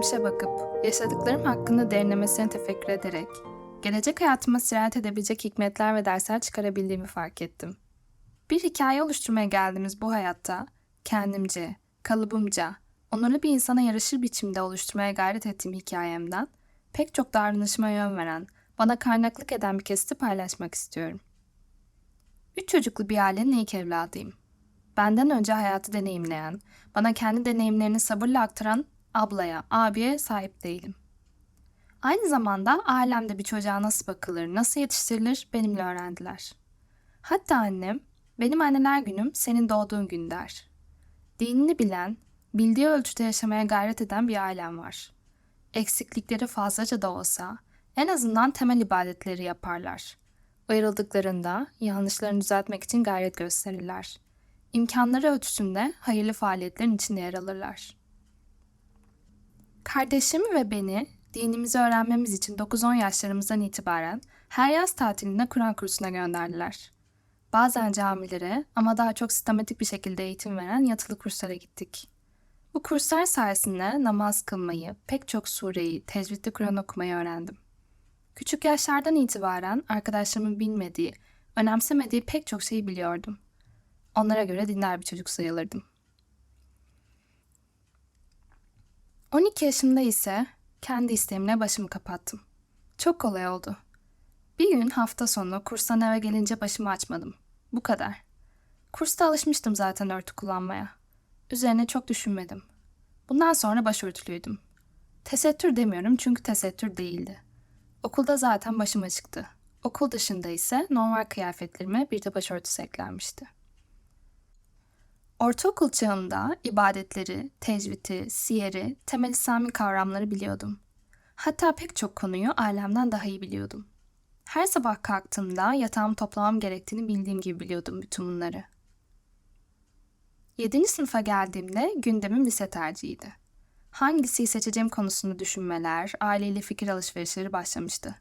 geçmişe bakıp, yaşadıklarım hakkında derinlemesine tefekkür ederek, gelecek hayatıma sirayet edebilecek hikmetler ve dersler çıkarabildiğimi fark ettim. Bir hikaye oluşturmaya geldiğimiz bu hayatta, kendimce, kalıbımca, onurlu bir insana yarışır biçimde oluşturmaya gayret ettiğim hikayemden, pek çok davranışıma yön veren, bana kaynaklık eden bir kesiti paylaşmak istiyorum. Üç çocuklu bir ailenin ilk evladıyım. Benden önce hayatı deneyimleyen, bana kendi deneyimlerini sabırla aktaran ablaya, abiye sahip değilim. Aynı zamanda ailemde bir çocuğa nasıl bakılır, nasıl yetiştirilir benimle öğrendiler. Hatta annem, benim anneler günüm senin doğduğun gün der. Dinini bilen, bildiği ölçüde yaşamaya gayret eden bir ailem var. Eksiklikleri fazlaca da olsa, en azından temel ibadetleri yaparlar. Ayrıldıklarında yanlışlarını düzeltmek için gayret gösterirler. İmkanları ölçüsünde hayırlı faaliyetlerin içinde yer alırlar. Kardeşim ve beni dinimizi öğrenmemiz için 9-10 yaşlarımızdan itibaren her yaz tatilinde Kur'an kursuna gönderdiler. Bazen camilere ama daha çok sistematik bir şekilde eğitim veren yatılı kurslara gittik. Bu kurslar sayesinde namaz kılmayı, pek çok sureyi, tecvidli Kur'an okumayı öğrendim. Küçük yaşlardan itibaren arkadaşlarımın bilmediği, önemsemediği pek çok şeyi biliyordum. Onlara göre dinler bir çocuk sayılırdım. 12 yaşımda ise kendi isteğimle başımı kapattım. Çok kolay oldu. Bir gün hafta sonu kurstan eve gelince başımı açmadım. Bu kadar. Kursta alışmıştım zaten örtü kullanmaya. Üzerine çok düşünmedim. Bundan sonra başörtülüydüm. Tesettür demiyorum çünkü tesettür değildi. Okulda zaten başım açıktı. Okul dışında ise normal kıyafetlerime bir de başörtüsü eklenmişti. Ortaokul çağımda ibadetleri, tecviti, siyeri, temel İslami kavramları biliyordum. Hatta pek çok konuyu ailemden daha iyi biliyordum. Her sabah kalktığımda yatağımı toplamam gerektiğini bildiğim gibi biliyordum bütün bunları. 7. sınıfa geldiğimde gündemim lise tercihiydi. Hangisiyi seçeceğim konusunu düşünmeler, aileyle fikir alışverişleri başlamıştı.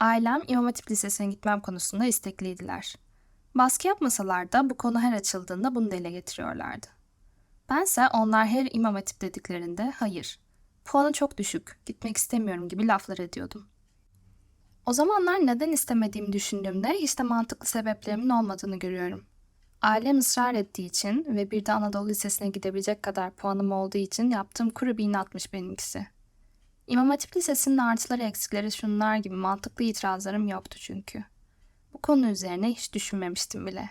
Ailem İmam Hatip Lisesi'ne gitmem konusunda istekliydiler. Baskı yapmasalar da bu konu her açıldığında bunu dile getiriyorlardı. Bense onlar her imam hatip dediklerinde hayır, puanı çok düşük, gitmek istemiyorum gibi laflar ediyordum. O zamanlar neden istemediğimi düşündüğümde hiç de mantıklı sebeplerimin olmadığını görüyorum. Ailem ısrar ettiği için ve bir de Anadolu Lisesi'ne gidebilecek kadar puanım olduğu için yaptığım kuru bir inatmış benimkisi. İmam Hatip Lisesi'nin artıları eksikleri şunlar gibi mantıklı itirazlarım yoktu çünkü. Bu konu üzerine hiç düşünmemiştim bile.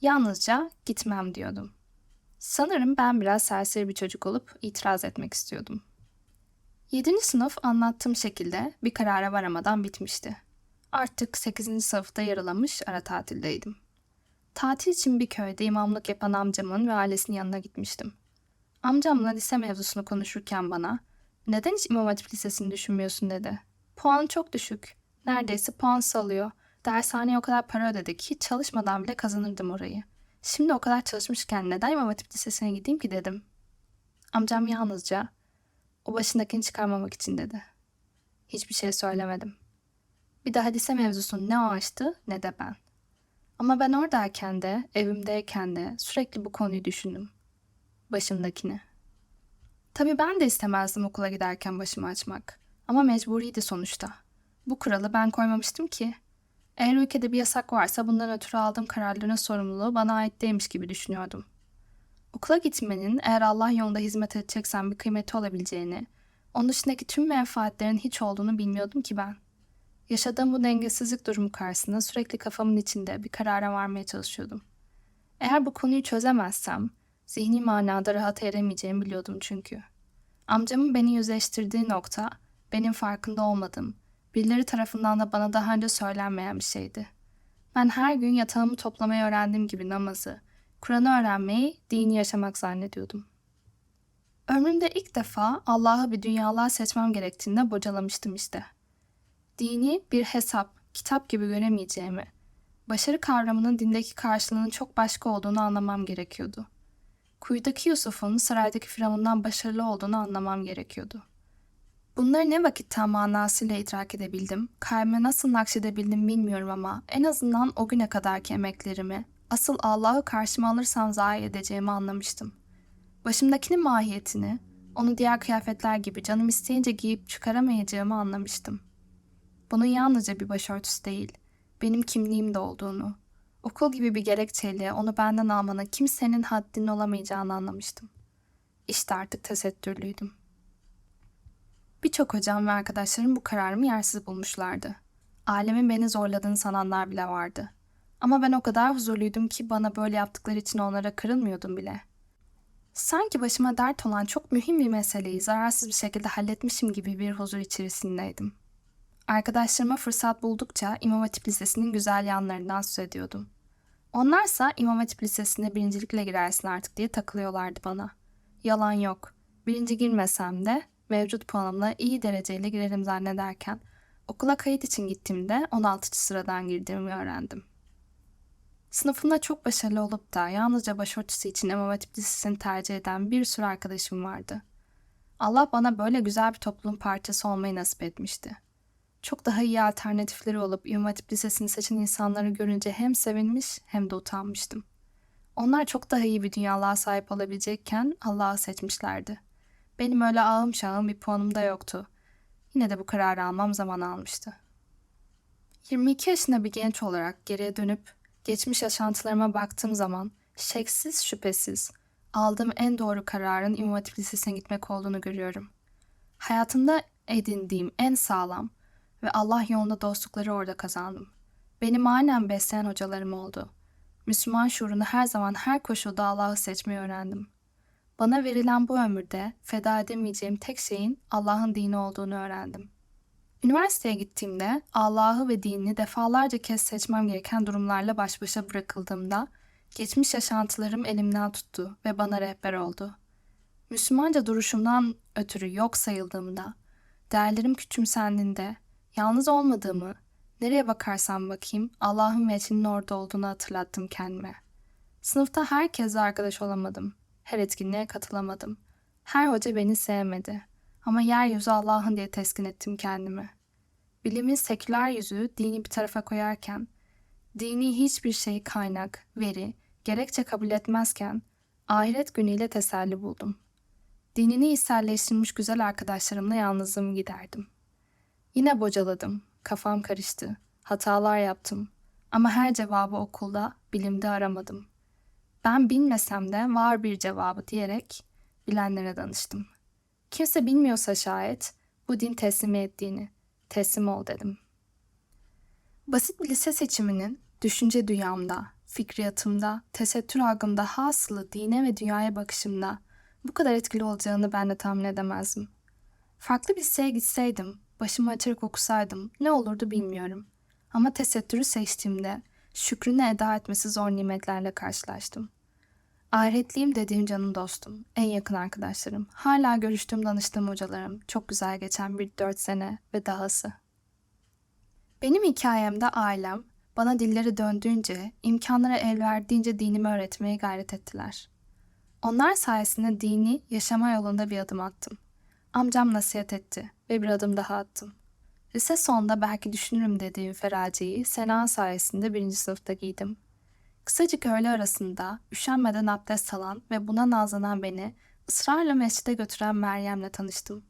Yalnızca gitmem diyordum. Sanırım ben biraz serseri bir çocuk olup itiraz etmek istiyordum. Yedinci sınıf anlattığım şekilde bir karara varamadan bitmişti. Artık 8. sınıfta yaralamış ara tatildeydim. Tatil için bir köyde imamlık yapan amcamın ve ailesinin yanına gitmiştim. Amcamla lise mevzusunu konuşurken bana neden hiç İmam Hatip Lisesi'ni düşünmüyorsun dedi. Puan çok düşük. Neredeyse puan salıyor. Dershaneye o kadar para ödedik. Hiç çalışmadan bile kazanırdım orayı. Şimdi o kadar çalışmışken neden İmam Hatip Lisesi'ne gideyim ki dedim. Amcam yalnızca o başındakini çıkarmamak için dedi. Hiçbir şey söylemedim. Bir daha lise mevzusunu ne o açtı ne de ben. Ama ben oradayken de, evimdeyken de sürekli bu konuyu düşündüm. Başımdakini. Tabii ben de istemezdim okula giderken başımı açmak. Ama mecburiydi sonuçta. Bu kuralı ben koymamıştım ki. Eğer ülkede bir yasak varsa bundan ötürü aldığım kararların sorumluluğu bana ait değilmiş gibi düşünüyordum. Okula gitmenin eğer Allah yolunda hizmet edeceksen bir kıymeti olabileceğini, onun dışındaki tüm menfaatlerin hiç olduğunu bilmiyordum ki ben. Yaşadığım bu dengesizlik durumu karşısında sürekli kafamın içinde bir karara varmaya çalışıyordum. Eğer bu konuyu çözemezsem, zihni manada rahat eremeyeceğimi biliyordum çünkü. Amcamın beni yüzleştirdiği nokta, benim farkında olmadığım, birileri tarafından da bana daha önce söylenmeyen bir şeydi. Ben her gün yatağımı toplamayı öğrendiğim gibi namazı, Kur'an'ı öğrenmeyi, dini yaşamak zannediyordum. Ömrümde ilk defa Allah'ı bir dünyalığa seçmem gerektiğinde bocalamıştım işte. Dini bir hesap, kitap gibi göremeyeceğimi, başarı kavramının dindeki karşılığının çok başka olduğunu anlamam gerekiyordu. Kuyudaki Yusuf'un saraydaki Firavun'dan başarılı olduğunu anlamam gerekiyordu. Bunları ne vakit tam manasıyla idrak edebildim, kalbime nasıl nakşedebildim bilmiyorum ama en azından o güne kadarki emeklerimi, asıl Allah'ı karşıma alırsam zayi edeceğimi anlamıştım. Başımdakinin mahiyetini, Onu diğer kıyafetler gibi canım isteyince giyip çıkaramayacağımı anlamıştım. Bunun yalnızca bir başörtüsü değil, benim kimliğim de olduğunu, okul gibi bir gerekçeyle onu benden almana kimsenin haddinin olamayacağını anlamıştım. İşte artık tesettürlüydüm. Birçok hocam ve arkadaşlarım bu kararımı yersiz bulmuşlardı. Ailemin beni zorladığını sananlar bile vardı. Ama ben o kadar huzurluydum ki bana böyle yaptıkları için onlara kırılmıyordum bile. Sanki başıma dert olan çok mühim bir meseleyi zararsız bir şekilde halletmişim gibi bir huzur içerisindeydim. Arkadaşlarıma fırsat buldukça İmam Hatip Lisesi'nin güzel yanlarından söz ediyordum. Onlarsa İmam Hatip Lisesi'ne birincilikle girersin artık diye takılıyorlardı bana. Yalan yok. Birinci girmesem de mevcut puanımla iyi dereceyle girerim zannederken okula kayıt için gittiğimde 16. sıradan girdiğimi öğrendim. Sınıfımda çok başarılı olup da yalnızca başörtüsü için İmam Hatip Lisesi'ni tercih eden bir sürü arkadaşım vardı. Allah bana böyle güzel bir toplum parçası olmayı nasip etmişti. Çok daha iyi alternatifleri olup İmam Hatip Lisesi'ni seçen insanları görünce hem sevinmiş hem de utanmıştım. Onlar çok daha iyi bir dünyalığa sahip olabilecekken Allah'ı seçmişlerdi. Benim öyle ağım şahım bir puanım da yoktu. Yine de bu kararı almam zaman almıştı. 22 yaşında bir genç olarak geriye dönüp geçmiş yaşantılarıma baktığım zaman şeksiz şüphesiz aldığım en doğru kararın Hatip Lisesi'ne gitmek olduğunu görüyorum. Hayatımda edindiğim en sağlam ve Allah yolunda dostlukları orada kazandım. Beni manen besleyen hocalarım oldu. Müslüman şuurunu her zaman her koşulda Allah'ı seçmeyi öğrendim. Bana verilen bu ömürde feda edemeyeceğim tek şeyin Allah'ın dini olduğunu öğrendim. Üniversiteye gittiğimde Allah'ı ve dinini defalarca kez seçmem gereken durumlarla baş başa bırakıldığımda geçmiş yaşantılarım elimden tuttu ve bana rehber oldu. Müslümanca duruşumdan ötürü yok sayıldığımda, değerlerim küçümsendiğinde, yalnız olmadığımı, nereye bakarsam bakayım Allah'ın ve elçinin orada olduğunu hatırlattım kendime. Sınıfta herkesle arkadaş olamadım. Her etkinliğe katılamadım. Her hoca beni sevmedi. Ama yeryüzü Allah'ın diye teskin ettim kendimi. Bilimin seküler yüzü dini bir tarafa koyarken, dini hiçbir şey kaynak, veri, gerekçe kabul etmezken, ahiret günüyle teselli buldum. Dinini içselleştirmiş güzel arkadaşlarımla yalnızlığımı giderdim. Yine bocaladım, kafam karıştı, hatalar yaptım. Ama her cevabı okulda, bilimde aramadım. Ben bilmesem de var bir cevabı diyerek bilenlere danıştım. Kimse bilmiyorsa şayet bu din teslim ettiğini, teslim ol dedim. Basit bir lise seçiminin düşünce dünyamda, fikriyatımda, tesettür algımda hasılı dine ve dünyaya bakışımda bu kadar etkili olacağını ben de tahmin edemezdim. Farklı bir liseye gitseydim, başımı açarak okusaydım ne olurdu bilmiyorum. Ama tesettürü seçtiğimde şükrünü eda etmesi zor nimetlerle karşılaştım. Ahiretliyim dediğim canım dostum, en yakın arkadaşlarım, hala görüştüğüm danıştığım hocalarım, çok güzel geçen bir dört sene ve dahası. Benim hikayemde ailem, bana dilleri döndüğünce, imkanlara el verdiğince dinimi öğretmeye gayret ettiler. Onlar sayesinde dini yaşama yolunda bir adım attım. Amcam nasihat etti ve bir adım daha attım. Lise sonunda belki düşünürüm dediğim feraceyi Sena sayesinde birinci sınıfta giydim. Kısacık öğle arasında üşenmeden abdest alan ve buna nazlanan beni ısrarla mescide götüren Meryem'le tanıştım.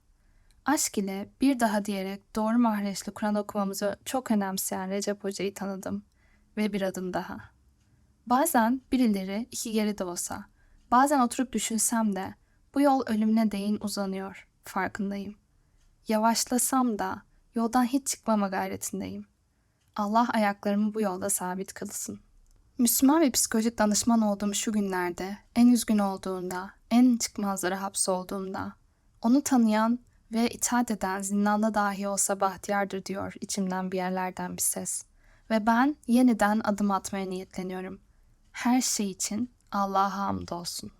Aşk ile bir daha diyerek doğru mahreçli Kur'an okumamızı çok önemseyen Recep Hoca'yı tanıdım ve bir adım daha. Bazen birileri iki geri de olsa, bazen oturup düşünsem de bu yol ölümüne değin uzanıyor, farkındayım. Yavaşlasam da yoldan hiç çıkmama gayretindeyim. Allah ayaklarımı bu yolda sabit kılsın. Müslüman ve psikolojik danışman olduğum şu günlerde, en üzgün olduğunda, en çıkmazlara hapsolduğumda, onu tanıyan ve itaat eden zindanda dahi olsa bahtiyardır diyor içimden bir yerlerden bir ses. Ve ben yeniden adım atmaya niyetleniyorum. Her şey için Allah'a hamdolsun.